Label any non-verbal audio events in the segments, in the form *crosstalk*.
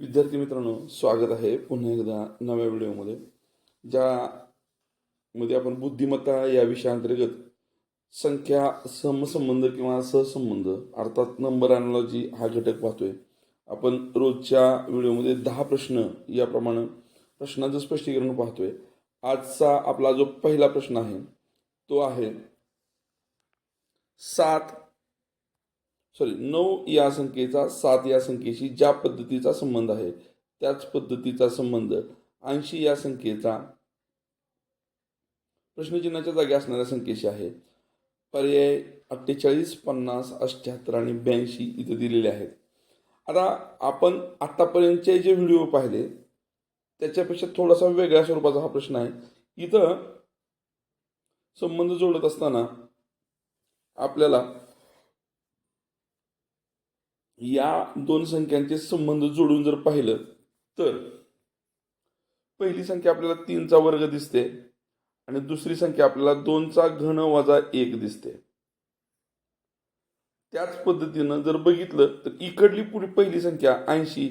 विद्यार्थी मित्रांनो स्वागत आहे पुन्हा एकदा नव्या व्हिडिओमध्ये ज्यामध्ये आपण बुद्धिमत्ता या विषयाअंतर्गत संख्या समसंबंध किंवा सहसंबंध अर्थात नंबर अॅनॉलॉजी हा घटक पाहतोय. आपण रोजच्या व्हिडिओमध्ये दहा प्रश्न याप्रमाणे प्रश्नाचं स्पष्टीकरण पाहतोय. आजचा आपला जो पहिला प्रश्न आहे तो आहे सात सॉरी नऊ या संख्येचा सात या संख्येशी ज्या पद्धतीचा संबंध आहे त्याच पद्धतीचा संबंध. ऐंशी या संख्येचा प्रश्नचिन्हाच्या जागी असणाऱ्या संख्येशी आहे. पर्याय अठ्ठेचाळीस पन्नास अठ्ठ्याहत्तर आणि ब्याऐंशी इथे दिलेले आहेत. आता आपण आत्तापर्यंतचे जे व्हिडिओ पाहिले त्याच्यापेक्षा थोडासा वेगळ्या स्वरूपाचा हा प्रश्न आहे. इथं संबंध जोडत असताना आपल्याला या दोन संख्यांचे संबंध जोडून जर पाहिलं तर पहिली संख्या आपल्याला तीनचा वर्ग दिसते आणि दुसरी संख्या आपल्याला दोनचा घन वजा एक दिसते. त्याच पद्धतीनं जर बघितलं तर इकडली पुढे पहिली संख्या ऐंशी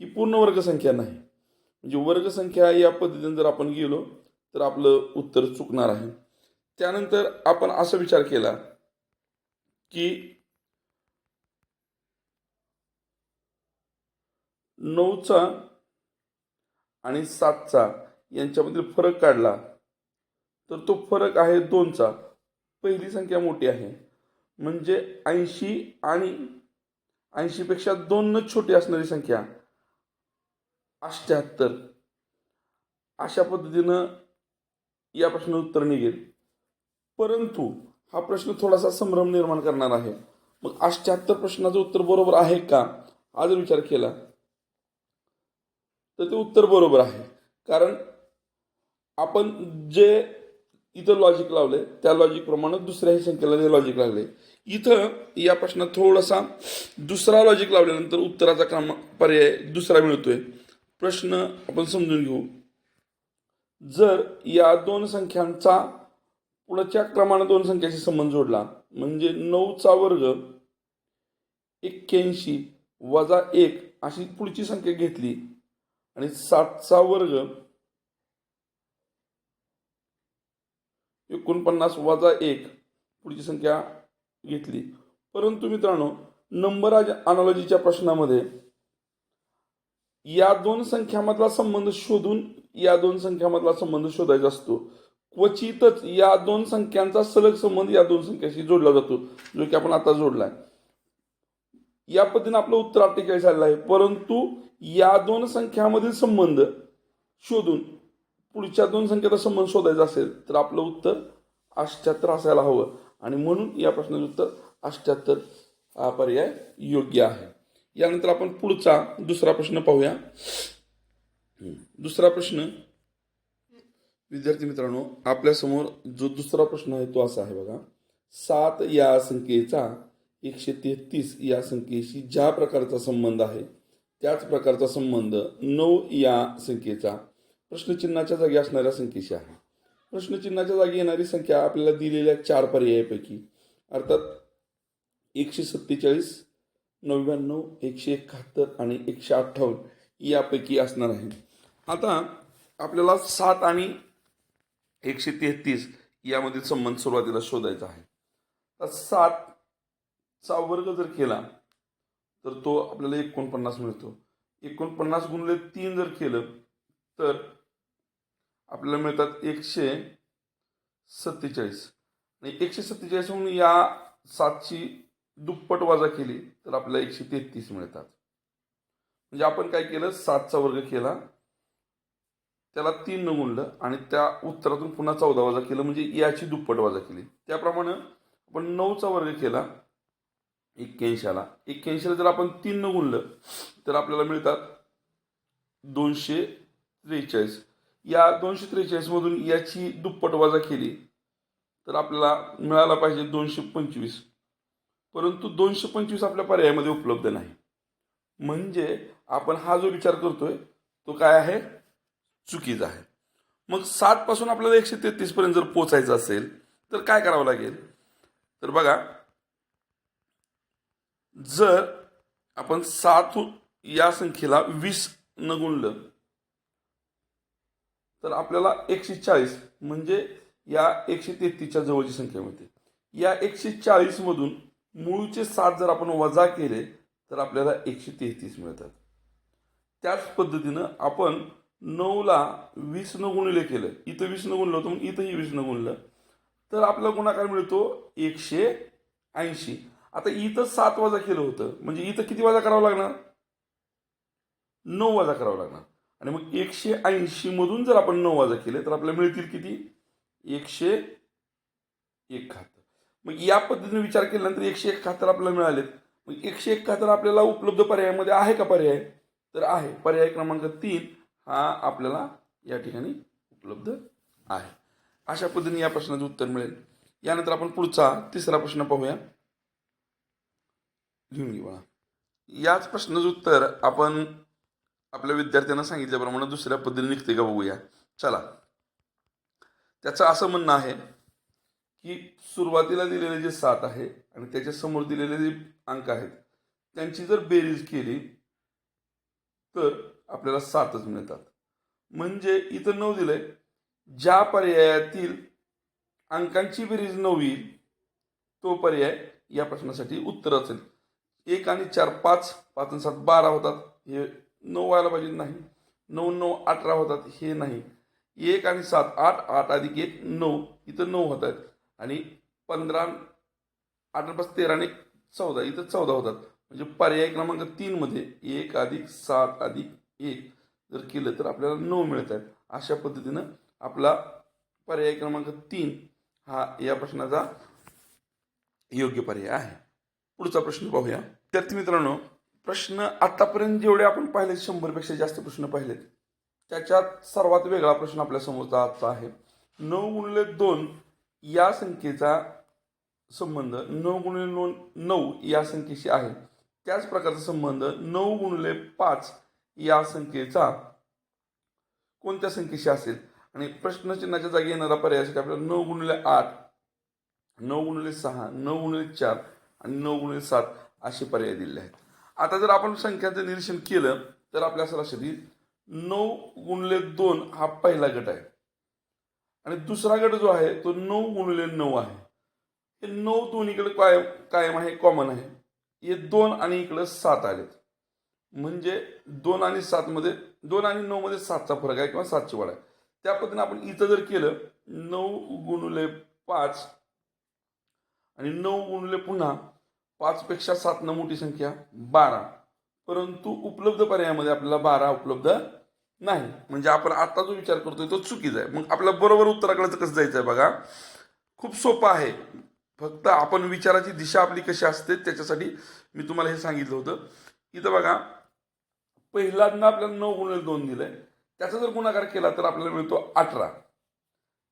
ही पूर्ण वर्ग संख्या नाही. म्हणजे वर्ग संख्या या पद्धतीने जर आपण गेलो तर आपलं उत्तर चुकणार आहे. त्यानंतर आपण असा विचार केला की नऊचा आणि सातचा यांच्यामधील फरक काढला. तर तो फरक आहे दोनचा. पहिली संख्या मोठी आहे. म्हणजे ऐंशी आणि ऐंशीपेक्षा दोन छोटी असणारी संख्या. अष्ट्याहत्तर अशा पद्धतीनं या प्रश्नाचं उत्तर निघेल. परंतु हा प्रश्न थोडासा संभ्रम निर्माण करणार आहे. मग अष्ट्याहत्तर प्रश्नाचं उत्तर बरोबर आहे का? हा जर विचार केला तर ते उत्तर बरोबर आहे. कारण आपण जे इथं लॉजिक लावले त्या लॉजिकप्रमाणे दुसऱ्याही संख्येला ते लॉजिक लागले इथं या प्रश्नात थोडासा दुसरा लॉजिक लावल्यानंतर उत्तराचा क्रम पर्याय दुसरा मिळतोय. प्रश्न आपण समजून घेऊ. जर या दोन संख्यांचा पुढच्या क्रमानं दोन संख्याशी संबंध जोडला म्हणजे नऊचा वर्ग एक्क्याऐंशी वजा एक अशी पुढची संख्या घेतली आणि सातचा वर्ग एकोणपन्नास वजा एक पुढची संख्या घेतली. परंतु मित्रांनो नंबर अनॉलॉजीच्या प्रश्नामध्ये या दोन संख्यामधला संबंध शोधून या दोन संख्यामधला संबंध शोधायचा असतो. क्वचितच या दोन संख्यांचा सलग संबंध या दोन संख्याशी जोडला जातो जो की आपण आता जोडलाय. या पद्धतीने आपलं उत्तर अठ्ठेचाळीस आलेलं आहे. परंतु या दोन संख्यामधील संबंध शोधून पुढच्या दोन संख्येचा संबंध शोधायचा असेल तर आपलं उत्तर अष्ट्याहत्तर असायला हवं. आणि म्हणून या प्रश्नाचं उत्तर अष्ट्याहत्तर हा पर्याय योग्य आहे. यानंतर आपण पुढचा दुसरा प्रश्न पाहूया. दुसरा प्रश्न विद्यार्थी मित्रांनो आपल्यासमोर जो दुसरा प्रश्न आहे तो असा आहे बघा. सात या संख्येचा एकशे तेहतीस या संख्येशी ज्या प्रकारचा संबंध आहे त्याच प्रकारचा संबंध नऊ या संख्येचा प्रश्नचिन्हाच्या जागी असणाऱ्या संख्येशी आहे. प्रश्नचिन्हाच्या जागी येणारी संख्या आपल्याला दिलेल्या चार पर्यायापैकी अर्थात एकशे सत्तेचाळीस नव्याण्णव एकशे एकाहत्तर आणि एकशे अठ्ठावन्न यापैकी असणार आहे. आता आपल्याला सात आणि एकशे तेहतीस यामधील संबंध सुरुवातीला शोधायचा आहे. तर सातचा वर्ग जर केला तर तो आपल्याला एकोणपन्नास मिळतो. एकोणपन्नास गुणले तीन जर केलं तर आपल्याला मिळतात एकशे सत्तेचाळीस. आणि एकशे सत्तेचाळीस म्हणून या सातची दुप्पट वजा केली तर आपल्याला एकशे तेहतीस मिळतात. म्हणजे आपण काय केलं सातचा वर्ग केला त्याला तीन न गुणलं आणि त्या उत्तरातून पुन्हा चौदा वजा केलं म्हणजे याची दुप्पट वजा केली. त्याप्रमाणे आपण नऊचा वर्ग केला एक्क्याऐंशीला. एक्क्याऐंशीला जर आपण तीननं गुणलं तर आपल्याला मिळतात दोनशे त्रेचाळीस. या दोनशे त्रेचाळीसमधून याची दुप्पट वजा केली तर आपल्याला मिळाला पाहिजे दोनशे पंचवीस. परंतु दोनशे पंचवीस आपल्या पर्यायामध्ये उपलब्ध नाही. म्हणजे आपण हा जो विचार करतोय तो काय आहे? चुकीचा आहे. मग सातपासून आपल्याला एकशे तेहतीसपर्यंत जर पोचायचं असेल तर काय करावं लागेल? तर बघा जर आपण सात या संख्येला वीस न गुणलं तर आपल्याला एकशे चाळीस म्हणजे या एकशे तेहतीसच्या जवळची संख्या मिळते. या एकशे चाळीसमधून मूळचे सात जर आपण वजा केले तर आपल्याला एकशे तेहतीस मिळतात. त्याच पद्धतीनं आपण नऊला वीस न गुणले केलं इथं वीस न गुणलं होतं म्हणून इथंही वीस न गुणलं तर आपला गुणाकार मिळतो एकशे ऐंशी. आता इथं सात वजा केलं होतं. म्हणजे इथं किती वजा करावं लागणार? नऊ वजा करावं लागणार. आणि मग एकशे ऐंशी मधून जर आपण नऊ वजा केले तर आपल्याला मिळतील किती? एकशे एकाहत्तर. मग या पद्धतीने विचार केल्यानंतर एकशे एकाहत्तर आपल्याला मिळालेत. मग एकशे एकाहत्तर आपल्याला उपलब्ध पर्यायामध्ये आहे का पर्याय? तर आहे. पर्याय क्रमांक तीन हा आपल्याला या ठिकाणी उपलब्ध आहे. अशा पद्धतीने या प्रश्नाचं उत्तर मिळेल. यानंतर आपण पुढचा तिसरा प्रश्न पाहूया. घेऊन घेऊ याच प्रश्नाचं उत्तर आपण आपल्या विद्यार्थ्यांना सांगितल्याप्रमाणे दुसऱ्या पद्धतीने निघते का बघूया. चला. त्याचं असं म्हणणं आहे की सुरुवातीला दिलेले जे सात आहे आणि त्याच्यासमोर दिलेले जे अंक आहेत त्यांची जर बेरीज केली तर आपल्याला सातच मिळतात. म्हणजे इथं नऊ दिलंय. ज्या पर्यायातील अंकांची बेरीज नऊ येईल तो पर्याय या प्रश्नासाठी उत्तर असेल एक आणि चार पाच पाच आणि सात बारा होतात. हे नऊ व्हायला पाहिजे नाही. नऊ नऊ अठरा होतात. हे नाही. एक आणि सात आठ आठ अधिक एक नऊ. इथं नऊ होत आहेत. आणि पंधरा अठरा पाच तेरा आणि चौदा. इथं चौदा होतात. म्हणजे पर्याय क्रमांक तीनमध्ये एक अधिक सात अधिक एक जर केलं तर आपल्याला नऊ मिळत आहेत. अशा पद्धतीनं आपला पर्याय क्रमांक तीन हा या प्रश्नाचा योग्य पर्याय आहे. पुढचा प्रश्न पाहूया. विद्यार्थी मित्रांनो प्रश्न आतापर्यंत जेवढे आपण पाहिले शंभरपेक्षा जास्त प्रश्न पाहिलेत त्याच्यात सर्वात वेगळा प्रश्न आपल्या समोरचा आजचा आहे. नऊ गुणिले दोन या संख्येचा संबंध नऊ गुणिले नऊ नऊ या संख्येशी आहे. त्याच प्रकारचा संबंध नऊ गुणिले पाच या संख्येचा कोणत्या संख्येशी असेल? आणि प्रश्नचिन्हाच्या जागी येणारा पर्यायासाठी आपल्याला नऊ गुणिले आठ नऊ गुणिले सहा नऊ गुणिले चार आणि नऊ गुणिले सात असे पर्याय दिलेले आहेत. आता जर आपण संख्यांचं निरीक्षण केलं तर आपल्या सरासरी नऊ गुणले दोन हा पहिला गट आहे. आणि दुसरा गट जो आहे तो नऊ गुणले नऊ आहे. हे नऊ दोन्हीकडे कायम कायम आहे कॉमन आहे. हे दोन आणि इकडं सात आलेत. म्हणजे दोन आणि सात मध्ये दोन आणि नऊ मध्ये सातचा फरक आहे किंवा सातची वाढ आहे. त्या पद्धतीने आपण इथं जर केलं नऊ गुणले पाच आणि नऊ गुणले पुन्हा पाचपेक्षा सातनं मोठी संख्या बारा. परंतु उपलब्ध पर्यायामध्ये आपल्याला बारा उपलब्ध नाही. म्हणजे आपण आता जो विचार करतोय तो चुकीचा आहे. मग आपल्या बरोबर उत्तराकडे कसं जायचं आहे बघा? खूप सोपं आहे. फक्त आपण विचाराची दिशा आपली कशी असते त्याच्यासाठी मी तुम्हाला हे सांगितलं होतं. इथं बघा पहिल्यांदा आपल्याला नऊ गुणिले दोन दिलंय. त्याचा जर गुणाकार केला तर आपल्याला मिळतो अठरा.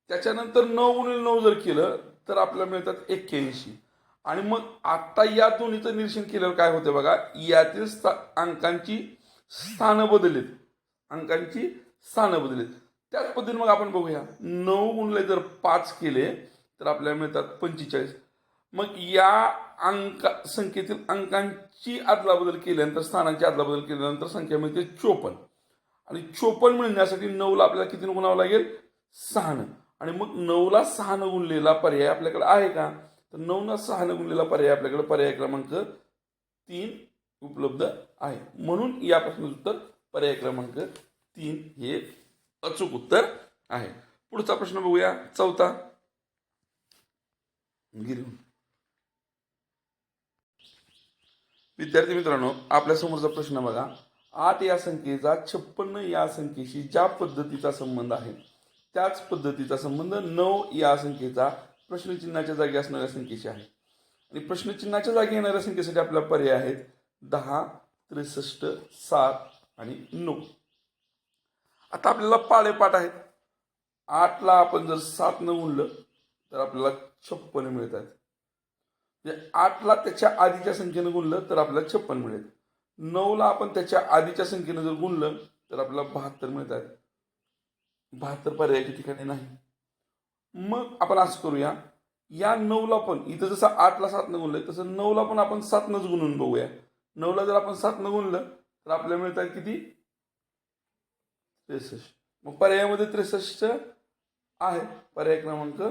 त्याच्यानंतर नऊ गुणिले नऊ जर केलं तर आपल्याला मिळतात एक्क्याऐंशी. आणि मग आता या दोन्हीचं निरीक्षण केल्यावर काय होतं बघा यातील स्था- अंकांची स्थानं बदलेत अंकांची स्थानं बदलेत त्याच पद्धतीने मग आपण बघूया. नऊ गुणले जर पाच केले तर आपल्याला मिळतात पंचेचाळीस. मग या अंक संख्येतील अंकांची अदलाबदल केल्यानंतर स्थानांची अदलाबदल केल्यानंतर संख्या मिळते चोपन्न. आणि चोपन्न मिळण्यासाठी नऊला आपल्याला किती गुणावं लागेल? सहानं. आणि मग नऊला सहानं गुणलेला पर्याय आपल्याकडे आहे का? तर नऊला सहानं गुणलेला पर्याय आपल्याकडे पर्याय क्रमांक तीन उपलब्ध आहे. म्हणून या प्रश्नाचं उत्तर पर्याय क्रमांक तीन हे अचूक उत्तर आहे. पुढचा प्रश्न बघूया. चौथा. गिरी विद्यार्थी मित्रांनो आपल्या समोरचा प्रश्न बघा. आठ या संख्येचा छप्पन्न या संख्येशी ज्या पद्धतीचा संबंध आहे त्याच पद्धतीचा संबंध नऊ या संख्येचा प्रश्नचिन्हाच्या जागी असणाऱ्या संख्येची आहे. आणि प्रश्नचिन्हाच्या जागी येणाऱ्या संख्येसाठी आपला पर्याय आहेत दहा त्रेसष्ट सात आणि नऊ. आता आपल्याला पाळेपाठ आहेत. आठला आपण जर सात न गुणलं तर आपल्याला छप्पन मिळत आहेत. म्हणजे आठला त्याच्या आधीच्या संख्येनं गुणलं तर आपल्याला छप्पन मिळेल नऊला आपण त्याच्या आधीच्या संख्येनं जर गुणलं तर आपल्याला बहात्तर मिळत आहेत. बहात्तर पर्यायाच्या ठिकाणी नाही. मग आपण असं करूया या नऊला पण इथं जसं आठला सात न गुणलंय तसं नऊला पण आपण सातनंच गुणून बघूया. नऊला जर आपण सात न गुणलं तर आपल्याला मिळतात किती? त्रेसष्ट. मग पर्यायामध्ये त्रेसष्ट आहे. पर्याय क्रमांक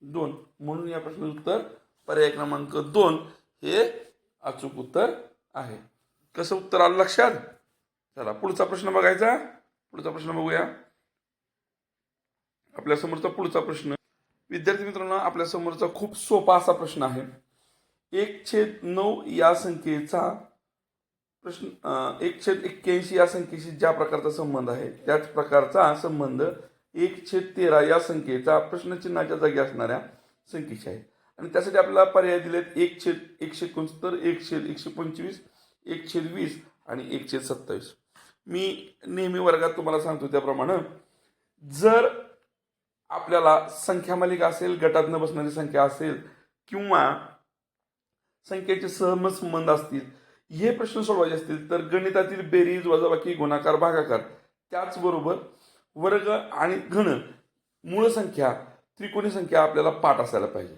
दोन. म्हणून या प्रश्नाचं उत्तर पर्याय क्रमांक दोन हे अचूक उत्तर आहे. कसं उत्तर आलं लक्षात? चला पुढचा प्रश्न बघायचा. पुढचा प्रश्न बघूया. आपल्या समोरचा पुढचा प्रश्न. विद्यार्थी मित्रांनो आपल्या समोरचा खूप सोपा असा प्रश्न आहे. एक छेद नऊ या संख्येचा प्रश्न एक छेद एक्क्याऐंशी या संख्येशी ज्या प्रकारचा संबंध आहे त्याच प्रकारचा संबंध एक छेद तेरा या संख्येचा प्रश्नचिन्हाच्या जागी असणाऱ्या संख्येशी आहे. आणि त्यासाठी आपल्याला पर्याय दिलेत एक छेद एकशे एकोणसत्तर एक छेद एकशे पंचवीस एक छेद वीस आणि एक छेद सत्तावीस. मी नेहमी वर्गात तुम्हाला सांगतो त्याप्रमाणे जर आपल्याला संख्या मालिका असेल गटात न बसणारी संख्या असेल किंवा संख्येचे सहमत संबंध असतील हे प्रश्न सोडवायचे असतील तर गणितातील बेरीज वजाबाकी गुणाकार भागाकार त्याचबरोबर वर्ग आणि घन मूळ संख्या त्रिकोणी संख्या आपल्याला पाठ असायला पाहिजे.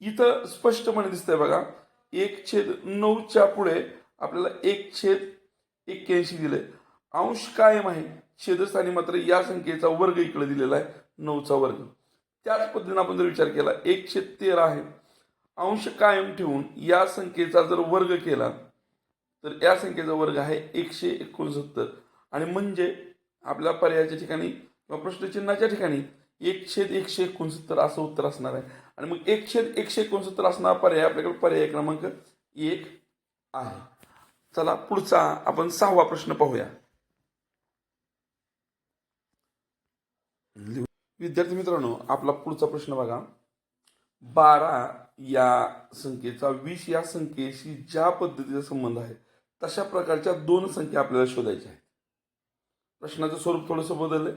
इथं स्पष्टपणे दिसतंय बघा एक छेद नऊच्या पुढे आपल्याला एक छेद एक्क्याऐंशी दिलंय. अंश कायम आहे. छेदस्थानी मात्र या संख्येचा वर्ग इकडे दिलेला आहे. नऊचा वर्ग. त्याच पद्धतीने आपण जर विचार केला एकशे तेरा आहे. अंश कायम ठेवून या संख्येचा जर वर्ग केला तर या संख्येचा वर्ग आहे एकशे एकोणसत्तर. आणि म्हणजे आपल्या पर्यायाच्या ठिकाणी किंवा प्रश्नचिन्हाच्या ठिकाणी एक छेद एकशे एकोणसत्तर असं उत्तर असणार आहे. आणि मग एक छेद एकशे एकोणसत्तर असणारा पर्याय आपल्याकडे पर्याय क्रमांक एक आहे. चला पुढचा आपण सहावा प्रश्न पाहूया. लिहू. विद्यार्थी मित्रांनो आपला पुढचा प्रश्न बघा. बारा या संख्येचा वीस या संख्येशी ज्या पद्धतीचा संबंध आहे तशा प्रकारच्या दोन संख्या आपल्याला शोधायच्या आहेत. प्रश्नाचं स्वरूप थोडंसं बदललंय.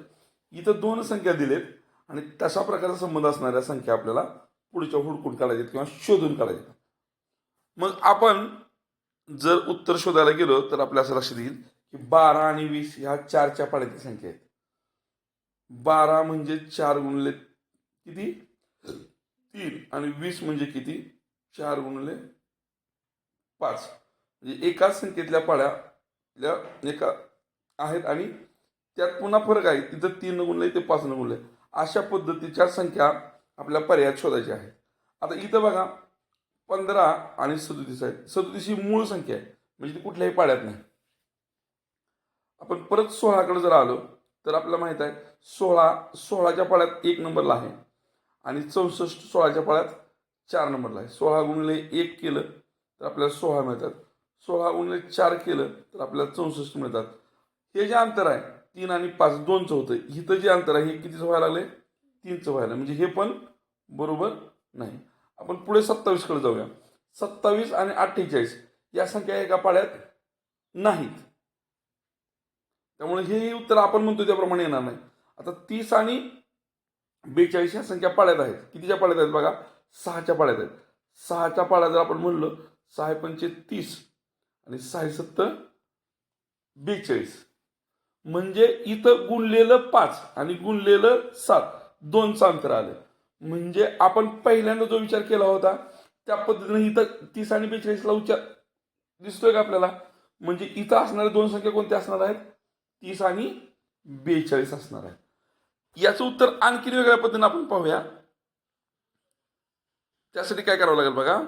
इथं दोन संख्या दिलेत आणि तशा प्रकारचा संबंध असणाऱ्या संख्या आपल्याला पुढच्या हुडकून काढायच्या किंवा शोधून काढायच्या मग आपण जर उत्तर शोधायला गेलो तर आपल्या असं लक्षात येईल की बारा आणि वीस ह्या चारच्या पाण्याची संख्या आहेत. बारा म्हणजे चार गुणले किती? तीन. आणि वीस म्हणजे किती? चार गुणले पाच. म्हणजे एकाच संख्येतल्या पाड्या एका आहेत आणि त्यात पुन्हा फरक आहे. तिथं तीन गुणले ते पाच गुणले. अशा पद्धतीच्या संख्या आपल्या पर्यायात शोधायच्या आहेत. आता इथं बघा पंधरा आणि सदोतीस आहे सदोतीस ही मूळ संख्या आहे. म्हणजे ती कुठल्याही पाड्यात नाही. आपण परत सोळाकडे जर आलो तर आपल्याला माहीत आहे सोळा सोळाच्या पाड्यात एक नंबरला आहे आणि चौसष्ट सोळाच्या पाड्यात चार नंबरला आहे. सोळा गुणिले एक केलं तर आपल्याला सोळा मिळतात. सोळा गुणिले चार केलं तर आपल्याला चौसष्ट मिळतात. हे जे अंतर आहे तीन आणि पाच दोनचं होतं. इथं जे अंतर आहे हे कितीचं व्हायला लागले तीनचं व्हायला म्हणजे हे पण बरोबर नाही. आपण पुढे सत्तावीसकडे जाऊया. सत्तावीस आणि अठ्ठेचाळीस या संख्या एका पाड्यात नाहीत. त्यामुळे हे उत्तर आपण म्हणतो त्याप्रमाणे येणार नाही. आता तीस आणि बेचाळीस ह्या संख्या पाळ्यात आहेत. कितीच्या पाळ्यात आहेत बघा? सहाच्या पाड्यात आहेत. सहाच्या पाड्या जर आपण म्हणलं सहा पंचे तीस आणि सहा सत्तर बेचाळीस. म्हणजे इथं गुणलेलं पाच आणि गुणलेलं सात दोनचं अंतर आलं म्हणजे आपण पहिल्यांदा जो विचार केला होता त्या पद्धतीने इथं तीस आणि बेचाळीसला उच्चार दिसतोय का आपल्याला? म्हणजे इथं असणाऱ्या दोन संख्या कोणत्या असणार आहेत? तीस आणि बेचाळीस असणार आहे. याचं उत्तर आणखी वेगळ्या पद्धतीने आपण पाहूया. त्यासाठी काय करावं लागेल बघा.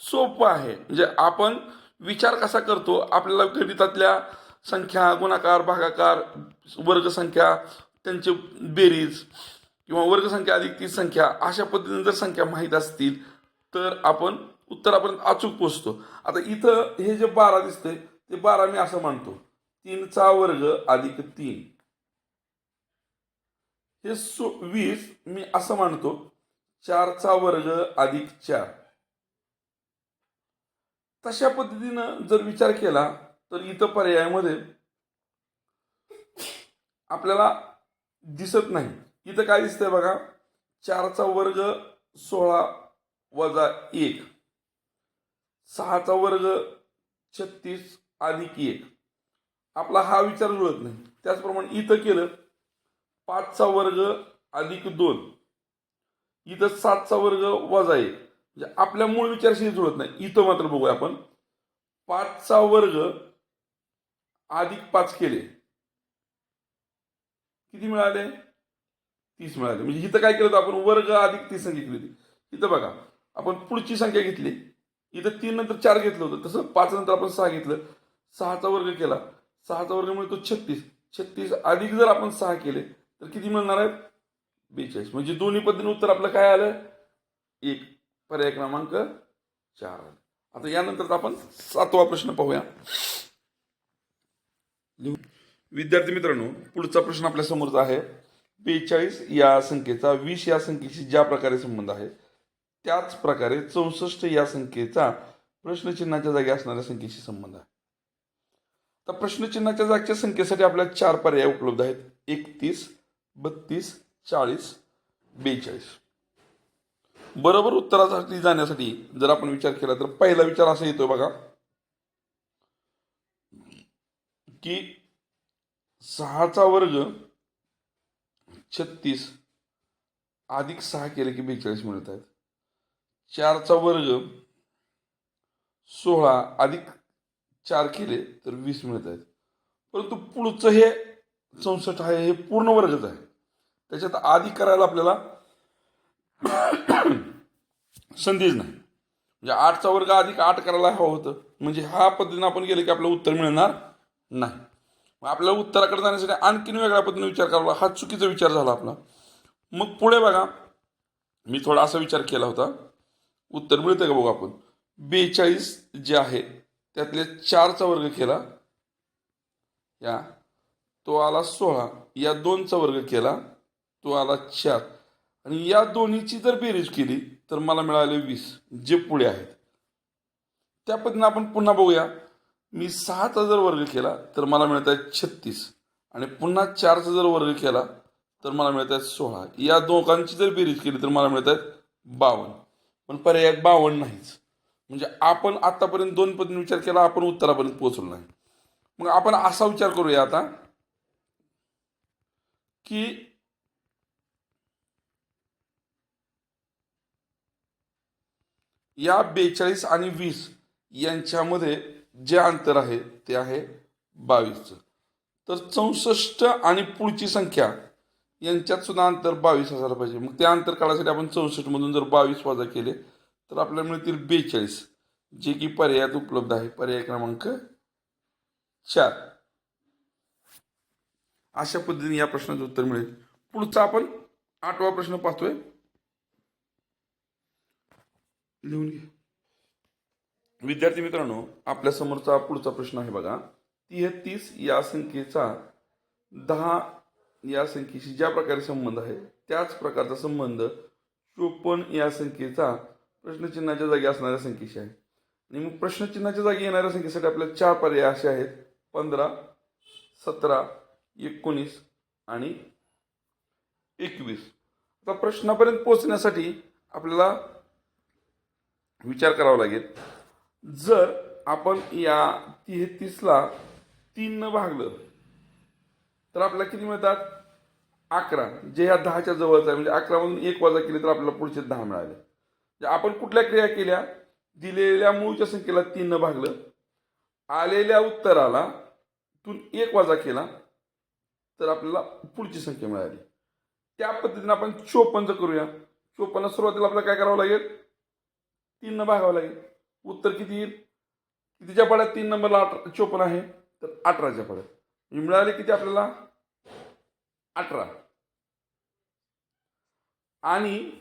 सोपं आहे. म्हणजे आपण विचार कसा करतो? आपल्याला गणितातल्या संख्या गुणाकार भागाकार वर्गसंख्या त्यांचे बेरीज किंवा वर्गसंख्या अधिक ती संख्या अशा पद्धतीने जर संख्या माहीत असतील तर आपण उत्तरापर्यंत अचूक पोचतो आता इथं हे जे बारा दिसतंय ते बारा मी असं मानतो. तीनचा वर्ग अधिक तीन. हे सो वीस मी असं मानतो चारचा वर्ग अधिक चार. तशा पद्धतीनं जर विचार केला तर इथं पर्यायामध्ये आपल्याला दिसत नाही. इथं काय दिसतंय बघा चारचा वर्ग सोळा वजा एक. सहाचा वर्ग छत्तीस अधिक एक. आपला हा विचार जुळत नाही. त्याचप्रमाणे इथं केलं पाचचा वर्ग अधिक दोन. इथं सातचा वर्ग वजा एक. म्हणजे आपल्या मूळ विचारशी जुळत नाही. इथं मात्र बघूया आपण. पाचचा वर्ग अधिक पाच केले. किती मिळाले? तीस मिळाले. म्हणजे इथं काय केलं होतं आपण? वर्ग अधिक तीस संख्या केली होती. इथं बघा. आपण पुढची संख्या घेतली. इथं तीन नंतर चार घेतलं होतं. तसं पाच नंतर आपण सहा घेतलं. सहाचा वर्ग केला. सहाचा वर्ग मिळतो छत्तीस. छत्तीस अधिक जर आपण सहा केले तर किती मिळणार आहेत? बेचाळीस. म्हणजे दोन्ही पद्धतीने उत्तर आपलं काय आलं? एक. पर्याय क्रमांक चार आलं. आता यानंतर आपण सातवा प्रश्न पाहूया. विद्यार्थी मित्रांनो पुढचा प्रश्न आपल्या समोरचा आहे. बेचाळीस या संख्येचा वीस या संख्येशी ज्या प्रकारे संबंध आहे त्याच प्रकारे चौसष्ट या संख्येचा प्रश्नचिन्हाच्या जागी असणाऱ्या संख्येशी संबंध आहे. तर प्रश्नचिन्हाच्या जागच्या संख्येसाठी आपल्याला चार पर्याय उपलब्ध आहेत. एकतीस बत्तीस चाळीस बेचाळीस. बरोबर उत्तरासाठी जाण्यासाठी जर आपण विचार केला तर पहिला विचार असा येतोय बघा. की सहाचा वर्ग छत्तीस अधिक सहा केले की बेचाळीस मिळत आहेत. चारचा वर्ग सोळा अधिक चार केले तर वीस मिळत आहेत. परंतु पुढचं हे चौसष्ट आहे हे पूर्ण वर्गच आहे. त्याच्यात आधी करायला आपल्याला *coughs* संधीच नाही. म्हणजे आठचा वर्ग अधिक आठ करायला हवं होतं. म्हणजे ह्या पद्धतीनं आपण गेलं की आपलं उत्तर मिळणार नाही. मग आपल्याला उत्तराकडे जाण्यासाठी आणखीन वेगळ्या पद्धतीने विचार करावा हा चुकीचा विचार झाला आपला. मग पुढे बघा. मी थोडा असा विचार केला होता. उत्तर मिळतं का बघू आपण? बेचाळीस जे आहे त्यातले चारचा वर्ग केला. या. तो आला सोळा. या दोनचा वर्ग केला. तो आला चार. आणि या दोन्हीची जर बेरीज केली तर मला मिळाले वीस जे पुढे आहेत. त्या पद्धतीनं आपण पुन्हा बघूया. मी सहाचा जर वर्ग केला तर मला मिळत आहेत छत्तीस. आणि पुन्हा चारचा जर वर्ग केला तर मला मिळत आहेत सोळा. या दोघांची जर बेरीज केली तर मला मिळत आहेत बावन्न. पण पर्याय बावन्न नाहीच. म्हणजे आपण आतापर्यंत दोन पद्धतीने विचार केला आपण उत्तरापर्यंत पोहोचलो नाही. मग आपण असा विचार करूया आता की या बेचाळीस आणि वीस यांच्यामध्ये जे अंतर आहे ते आहे बावीसचं तर चौसष्ट आणि पुढची संख्या यांच्यात सुद्धा अंतर बावीस असायला पाहिजे. मग ते अंतर काढायसाठी आपण चौसष्ट मधून जर बावीस वाजा केले तर आपल्याला मिळतील बेचाळीस जे की पर्यायात उपलब्ध आहे. पर्याय क्रमांक चार. अशा पद्धतीने या प्रश्नाचं उत्तर मिळेल. पुढचा आपण आठवा प्रश्न पाहतोय. लिहून घे विद्यार्थी मित्रांनो आपल्या समोरचा पुढचा प्रश्न आहे बघा. तेहतीस या संख्येचा दहा या संख्येशी ज्या प्रकारे संबंध आहे त्याच प्रकारचा संबंध चोपन्न या संख्येचा प्रश्नचिन्हाच्या जागी असणाऱ्या संख्येशी आहे. आणि मग प्रश्नचिन्हाच्या जागी येणाऱ्या संख्येसाठी आपल्याला चार पर्याय असे आहेत. पंधरा सतरा एकोणीस आणि एकवीस. आता प्रश्नापर्यंत पोहोचण्यासाठी आपल्याला विचार करावा लागेल. जर आपण या तेहतीसला तीननं भागलं तर आपल्याला किती मिळतात? अकरा. जे ह्या दहाच्या जवळच आहे म्हणजे अकरामधून एक वजा केली तर आपल्याला पुढचे दहा मिळाले. आपण कुठल्या क्रिया केल्या? दिलेल्या मूळच्या संख्येला तीननं भागलं. आलेल्या उत्तराला तून एक वाजा केला तर आपल्याला पुढची संख्या मिळाली. त्या पद्धतीने आपण चोपन्न करूया. चोपन्न सुरुवातीला आपल्याला काय करावं लागेल? तीननं भागावं लागेल. उत्तर किती येईल? कितीच्या पाड्यात तीन नंबरला अठरा चोपन्न आहे? तर अठराच्या पाड्यात. म्हणजे मिळाले किती आपल्याला? अठरा. आणि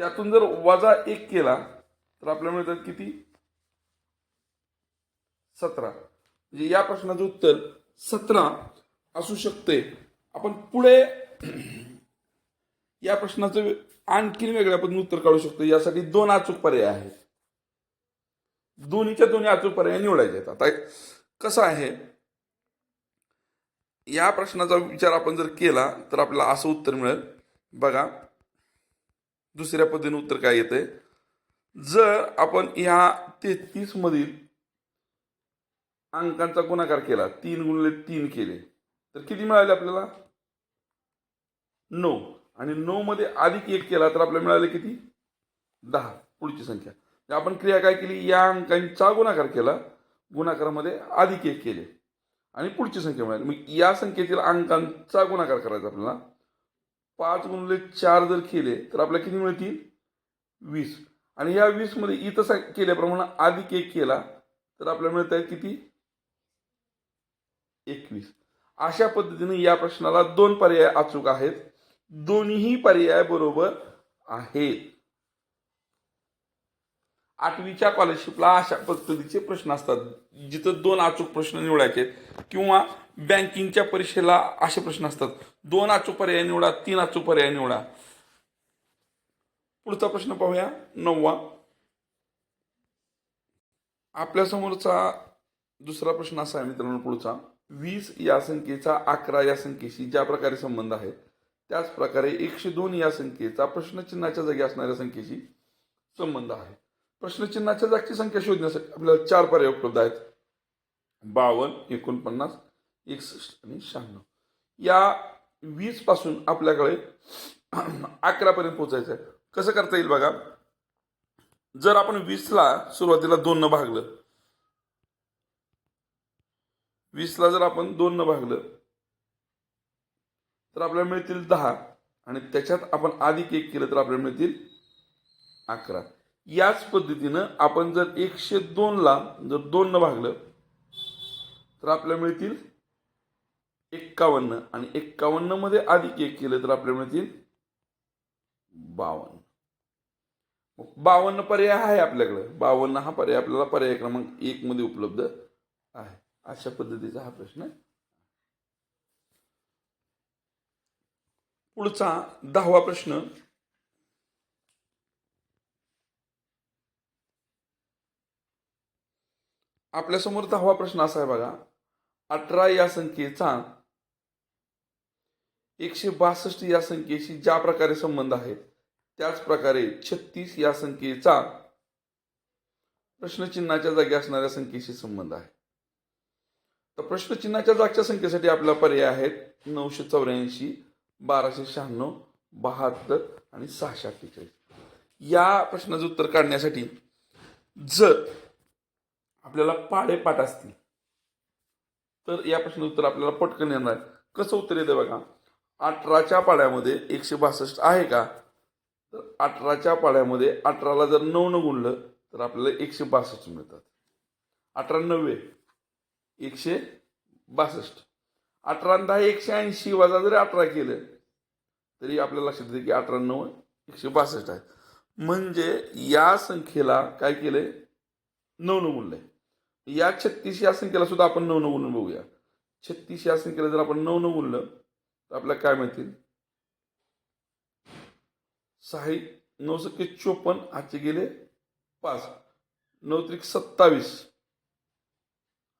त्यातून जर वजा एक केला तर आपल्याला मिळतात किती? सतरा. म्हणजे या प्रश्नाचं उत्तर सतरा असू शकते आपण पुढे *clears throat* या प्रश्नाचं आणखीन वेगळ्या पद्धतीने उत्तर काढू शकतो यासाठी दोन अचूक पर्याय आहेत. दोन्हीच्या दोन्ही अचूक पर्याय निवडायचे आहेत. आता कसं आहे या प्रश्नाचा विचार आपण जर केला तर आपल्याला असं उत्तर मिळेल. बघा दुसऱ्या पद्धतीने उत्तर काय येतंय? जर आपण ह्या तेहतीस मधील अंकांचा गुणाकार केला तीन गुणले तीन केले तर किती मिळाले आपल्याला? नऊ. आणि नऊ मध्ये अधिक एक केला तर आपल्याला मिळाले किती? दहा. पुढची संख्या. म्हणजे आपण क्रिया काय केली? या अंकांचा गुणाकार केला. गुणाकारामध्ये अधिक एक केले. आणि पुढची संख्या मिळाली. मग या संख्येतील अंकांचा गुणाकार करायचा आपल्याला. पाच गुणले चार जर केले तर आपल्याला किती मिळतील? वीस. आणि या वीसमध्ये इथं सांग- केल्याप्रमाणे अधिक एक केला तर आपल्याला मिळत आहे किती? एकवीस. अशा पद्धतीने या प्रश्नाला दोन पर्याय अचूक आहेत. दोन्ही पर्याय बरोबर आहेत. आठवीच्या स्कॉलरशिपला अशा पद्धतीचे प्रश्न असतात. जिथं दोन अचूक प्रश्न निवडायचे किंवा बँकिंगच्या परीक्षेला असे प्रश्न असतात. दोन अचूक पर्याय निवडा तीन अचूक पर्याय निवडा. पुढचा प्रश्न पाहूया. नववा. आपल्या समोरचा दुसरा प्रश्न असा आहे मित्रांनो पुढचा. वीस या संख्येचा अकरा या संख्येशी ज्या प्रकारे संबंध आहे त्याच प्रकारे एकशे दोन या संख्येचा प्रश्नचिन्हाच्या जागी असणाऱ्या संख्येशी संबंध आहे. प्रश्नचिन्हाच्या जागची संख्या शोधण्यासाठी आपल्याला चार पर्याय उपलब्ध आहेत. बावन्न एकोणपन्नास एकसष्ट आणि शहाण्णव. या वीसपासून आपल्याकडे अकरापर्यंत पोहोचायचं आहे. कसं करता येईल बघा? जर आपण वीसला सुरुवातीला दोननं भागलं वीसला जर आपण दोननं भागलं तर आपल्याला मिळतील दहा आणि त्याच्यात आपण अधिक एक केलं तर आपल्याला मिळतील अकरा. याच पद्धतीनं आपण जर एकशे दोनला जर दोननं भागलं तर आपल्याला मिळतील एक्कावन्न. आणि एक्कावन्नमध्ये अधिक एक केलं तर आपल्याला मिळतील बावन्न. बावन्न पर्याय आहे आपल्याकडे. बावन्न हा पर्याय आपल्याला पर्याय क्रमांक एक मध्ये उपलब्ध आहे. अशा पद्धतीचा हा प्रश्न आहे. पुढचा दहावा प्रश्न. आपल्यासमोर दहावा प्रश्न असा आहे बघा. अठरा या संख्येचा एकशे बासष्ट या संख्येशी ज्या प्रकारे संबंध आहे त्याच प्रकारे छत्तीस या संख्येचा प्रश्नचिन्हाच्या जागी असणाऱ्या संख्येशी संबंध आहे. तर प्रश्नचिन्हाच्या जागच्या संख्येसाठी आपला पर्याय आहेत नऊशे चौऱ्याऐंशी बाराशे शहाण्णव बहात्तर आणि सहाशे अठ्ठेचाळीस. या प्रश्नाचं उत्तर काढण्यासाठी जर आपल्याला पाडेपाठ असतील. तर या प्रश्नाचं उत्तर आपल्याला पटकन येणार. कसं उत्तर येतं बघा? अठराच्या पाड्यामध्ये एकशे बासष्ट आहे का? तर अठराच्या पाड्यामध्ये अठराला जर नऊ गुणलं तर आपल्याला एकशे बासष्ट मिळतात. अठरा नव्वे एकशे बासष्ट. अठरा दहा एकशे ऐंशी वजा जरी अठरा केलं तरी आपल्याला लक्षात येते की अठरा नऊ एकशे बासष्ट आहे. म्हणजे या संख्येला काय केलं आहे नऊ गुणलं आहे या छत्तीस या संख्येला सुद्धा आपण नऊ नऊ बोलून बघूया. छत्तीस या संख्येला जर आपण नऊ न बोललं तर आपल्याला काय मिळतील? सहा नऊ सत्ते चोपन्न आजचे गेले पाच. नऊ त्रिक सत्तावीस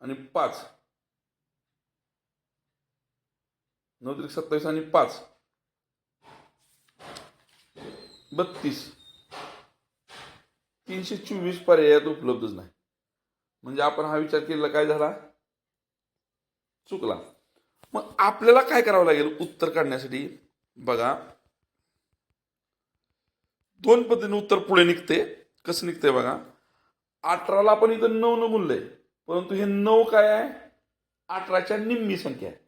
आणि पाच. नऊ त्रिक सत्तावीस आणि पाच. बत्तीस. तीनशे चोवीस पर्यायात उपलब्धच नाही. म्हणजे आपण हा विचार केलेला काय झाला? चुकला. मग आपल्याला काय करावं लागेल? उत्तर काढण्यासाठी. बघा. दोन पद्धतीने उत्तर पुढे निघते. कसं निघतंय बघा. अठराला आपण इथं नऊ न गुणलंय परंतु हे नऊ काय आहे? अठराच्या निम्मी संख्या आहे.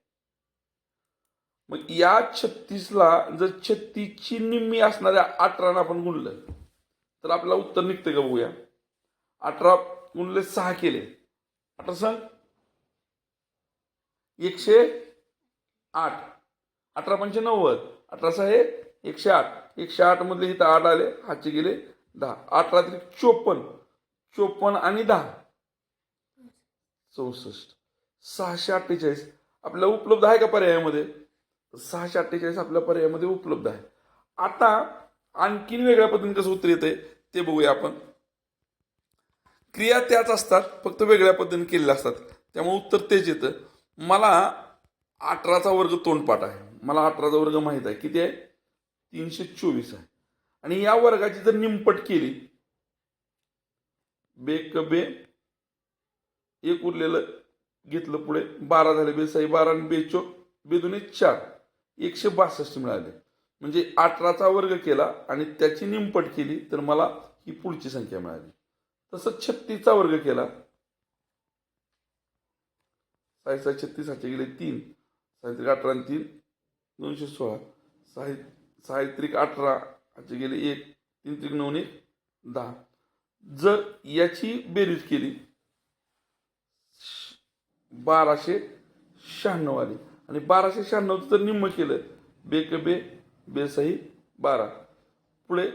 मग या छत्तीसला जर छत्तीसची निम्मी असणाऱ्या अठरानं आपण गुणलं तर आपल्याला उत्तर निघतंय का बघूया? अठरा गुणले सहा केले. अठरा सांग. एकशे आठ. अठरा पंचे नव्वद. अठरा सहा हे एकशे आठ. एकशे आठ मधले इथं आठ आले. हातचे गेले दहा. अठरा तरी चोपन्न. चोपन्न आणि दहा. चौसष्ट. सहाशे अठ्ठेचाळीस. आपल्याला उपलब्ध आहे का पर्यायामध्ये? सहाशे अठ्ठेचाळीस आपल्या पर्यायामध्ये उपलब्ध आहे. आता आणखीन वेगळ्या पद्धतीने कसं उत्तर येते ते बघूया आपण. क्रिया त्याच असतात फक्त वेगळ्या पद्धतीने केलेल्या असतात. त्यामुळे उत्तर तेच येतं. मला अठराचा वर्ग तोंडपाठ आहे. मला अठराचा वर्ग माहीत आहे. किती आहे? तीनशे चोवीस आहे. आणि या वर्गाची जर निमपट केली बे क बे एक उरलेलं घेतलं पुढे बारा झाले बेसाई बारा आणि बेचो बेदुने चार एकशे बासष्ट मिळाले. म्हणजे अठराचा वर्ग केला आणि त्याची निमपट केली तर मला ही पुढची संख्या मिळाली. तसं छत्तीसचा वर्ग केला. साई साई छत्तीस हाचे गेले तीन. साहित्रिक अठरा आणि तीन. दोनशे सोळा. साहि साहित्रिक अठरा हाचे गेले एक. तीन त्रिक नऊ एक दहा. जर याची बेरीज केली बाराशे शहाण्णव आली. आणि बाराशे शहाण्णव जर निम्म केलं बे क बे बेसाही बारा. पुढे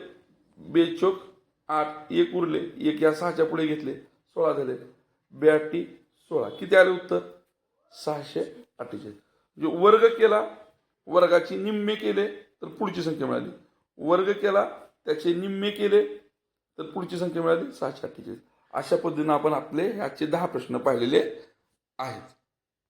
बेचोक आठ एक उरले एक या सहाच्या पुढे घेतले सोळा झाले. ब्याटी सोळा. किती आले उत्तर? सहाशे अठ्ठेचाळीस. म्हणजे वर्ग केला वर्गाची निम्मे केले तर पुढची संख्या मिळाली. वर्ग केला त्याचे निम्मे केले तर पुढची संख्या मिळाली सहाशे अठ्ठेचाळीस. अशा पद्धतीनं आपण आपले ह्याचे दहा प्रश्न पाहिलेले आहेत.